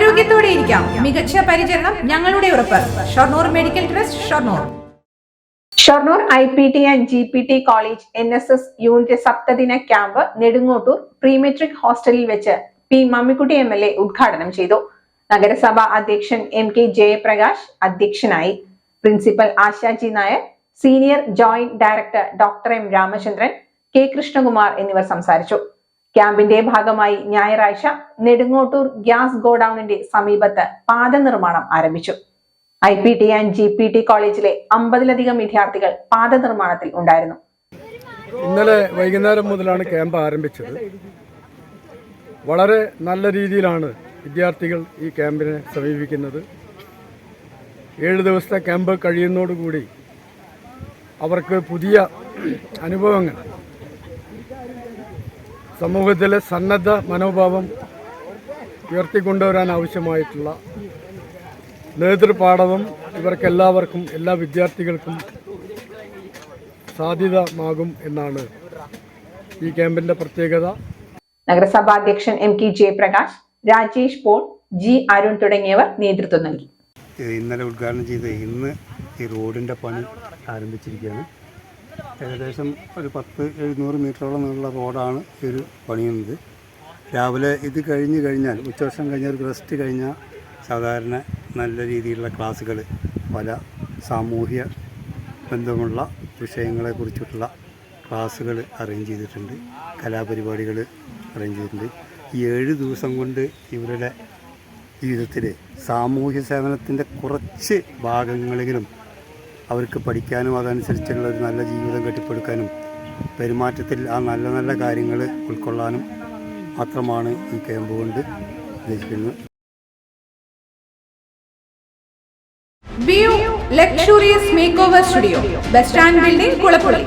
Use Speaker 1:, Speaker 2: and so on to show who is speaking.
Speaker 1: ആരോഗ്യത്തോടെ ഇരിക്കാം. മികച്ച പരിചരണം ഞങ്ങളുടെ ഉറപ്പ്. Shoranur medical trust Shoranur.
Speaker 2: Shoranur I P T and G P T college N S S unit സപ്തദിന camp Nedungottur prematric ഹോസ്റ്റലിൽ വെച്ച് P Mammikutty M L A ഉദ്ഘാടനം ചെയ്തു. നഗരസഭാ അധ്യക്ഷൻ എം കെ ജയപ്രകാശ് അധ്യക്ഷനായി. Principal Ashaji Nair senior joint director doctor M Ramachandran K Krishnakumar എന്നിവർ സംസാരിച്ചു. ക്യാമ്പിന്റെ ഭാഗമായി ഞായറാഴ്ച നെടുങ്ങോട്ടൂർ ഗ്യാസ് ഗോഡൌണിന്റെ സമീപത്ത് പാത നിർമ്മാണം ആരംഭിച്ചു. I P T and G P T കോളേജിലെ അമ്പതിലധികം വിദ്യാർത്ഥികൾ പാത നിർമ്മാണത്തിൽ ഉണ്ടായിരുന്നു.
Speaker 3: ഇന്നലെ വൈകുന്നേരം മുതലാണ് ക്യാമ്പ് ആരംഭിച്ചത്. വളരെ നല്ല രീതിയിലാണ് വിദ്യാർത്ഥികൾ ഈ ക്യാമ്പിനെ സമീപിക്കുന്നത്. ഏഴ് ദിവസത്തെ ക്യാമ്പ് കഴിയുന്നതോടുകൂടി അവർക്ക് പുതിയ അനുഭവങ്ങൾ സമൂഹത്തിലെ സന്നദ്ധ മനോഭാവം ഉയർത്തിക്കൊണ്ടുവരാൻ ആവശ്യമായിട്ടുള്ള നേതൃപാഠവും ഇവർക്കെല്ലാവർക്കും എല്ലാ വിദ്യാർത്ഥികൾക്കും സാധ്യതമാകും എന്നാണ് ഈ ക്യാമ്പിന്റെ പ്രത്യേകത.
Speaker 2: നഗരസഭാ അധ്യക്ഷൻ M K Jayaprakash Rajesh Paul G Arun തുടങ്ങിയവർ നേതൃത്വം നൽകി.
Speaker 4: ഇന്നലെ ഉദ്ഘാടനം ചെയ്ത ഇന്ന് ഈ റോഡിന്റെ പണി ആരംഭിച്ചിരിക്കുകയാണ്. ഏകദേശം ഒരു പത്ത് എഴുന്നൂറ് മീറ്ററോളം നീളമുള്ള റോഡാണ് ഈ ഒരു പണിയുന്നത്. രാവിലെ ഇത് കഴിഞ്ഞ് കഴിഞ്ഞാൽ ഉച്ചവർഷം കഴിഞ്ഞാൽ ഒരു റെസ്റ്റ് കഴിഞ്ഞാൽ സാധാരണ നല്ല രീതിയിലുള്ള ക്ലാസ്സുകൾ പല സാമൂഹ്യ ബന്ധമുള്ള വിഷയങ്ങളെക്കുറിച്ചിട്ടുള്ള ക്ലാസ്സുകൾ അറേഞ്ച് ചെയ്തിട്ടുണ്ട് കലാപരിപാടികൾ അറേഞ്ച് ചെയ്തിട്ടുണ്ട്. ഈ ഏഴ് ദിവസം കൊണ്ട് ഇവരുടെ ജീവിതത്തിൽ സാമൂഹ്യ സേവനത്തിന്റെ കുറച്ച് ഭാഗങ്ങളെങ്കിലും അവർക്ക് പഠിക്കാനും അതനുസരിച്ചുള്ള ഒരു നല്ല ജീവിതം കെട്ടിപ്പടുക്കാനും പെരുമാറ്റത്തിൽ ആ നല്ല നല്ല കാര്യങ്ങൾ ഉൾക്കൊള്ളാനും മാത്രമാണ് ഈ ക്യാമ്പ് കൊണ്ട് ഉദ്ദേശിക്കുന്നത്.
Speaker 1: Luxurious makeover studio bus stand building Kulappully